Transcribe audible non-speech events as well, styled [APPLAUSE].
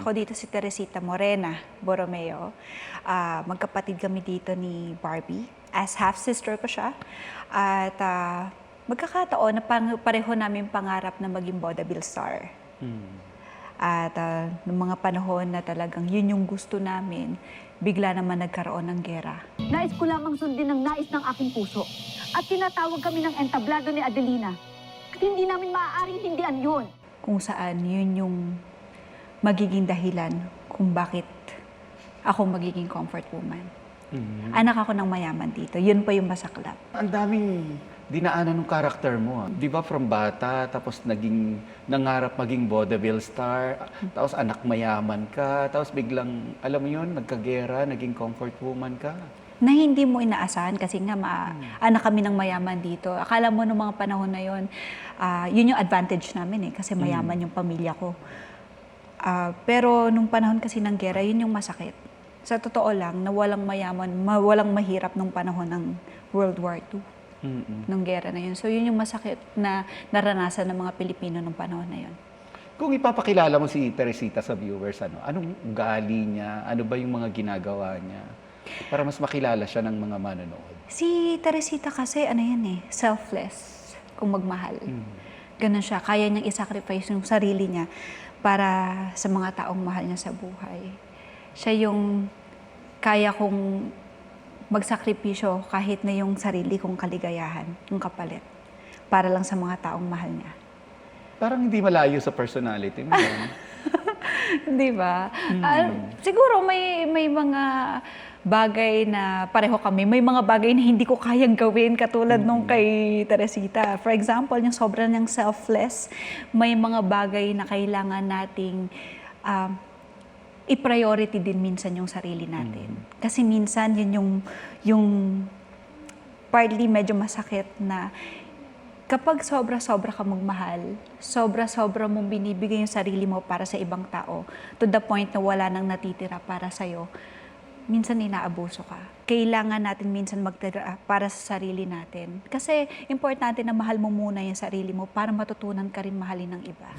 Ako dito si Teresita Morena Borromeo. Ah, magkapatid kami dito ni Barbie. As half-sister ko siya. At ah, magkakataon na pang- pareho namin pangarap na maging vaudeville star. Mm. At ah, noong mga panahon na talagang yun yung gusto namin, bigla naman nagkaroon ng gera. Nais ko lamang sundin ang nais ng aking puso. At tinatawag kami ng entablado ni Adelina. At hindi namin maaaring hindian yun. Kung saan yun yung magiging dahilan kung bakit ako magiging comfort woman. Mm. Anak ako ng mayaman dito. Yun pa yung masaklap. Ang daming dinaanan ng karakter mo. ah. Di ba from bata, tapos naging, nangarap maging vaudeville star, tapos anak mayaman ka, tapos biglang, alam mo yun, nagkagera, naging comfort woman ka. Na hindi mo inaasahan kasi nga ma- anak kami ng mayaman dito. Akala mo nung mga panahon na yun, ah, yun yung advantage namin eh, kasi mayaman yung pamilya ko. Ah, pero nung panahon kasi ng gera, yun yung masakit. Sa totoo lang, na walang mayaman, ma- walang mahirap nung panahon ng World War II. Mm-mm. nung gera na yun. So yun yung masakit na naranasan ng mga Pilipino nung panahon na yun. Kung ipapakilala mo si Teresita sa viewers, ano, anong ugali niya? Ano ba yung mga ginagawa niya? Para mas makilala siya ng mga manonood. Si Teresita kasi ano yan eh, selfless kung magmahal. Ganun siya, kaya niyang isacrifice yung sarili niya para sa mga taong mahal niya sa buhay. Siya yung kaya kong magsakripisyo kahit na yung sarili kong kaligayahan, yung kapalit, para lang sa mga taong mahal niya. Parang hindi malayo sa personality mo. [LAUGHS] [LAUGHS] Di ba? Ah, siguro may may mga bagay na pareho kami. May mga bagay na hindi ko kayang gawin katulad nung kay Teresita. For example, yung sobrang niyang selfless, may mga bagay na kailangan nating um, i-priority din minsan yung sarili natin. Kasi minsan yun yung yung partly medyo masakit na kapag sobra-sobra ka magmahal, sobra-sobra mong binibigay yung sarili mo para sa ibang tao, to the point na wala nang natitira para sa'yo, minsan inaabuso ka. Kailangan natin minsan magtira para sa sarili natin. Kasi importante na mahal mo muna yung sarili mo para matutunan ka rin mahalin ng iba.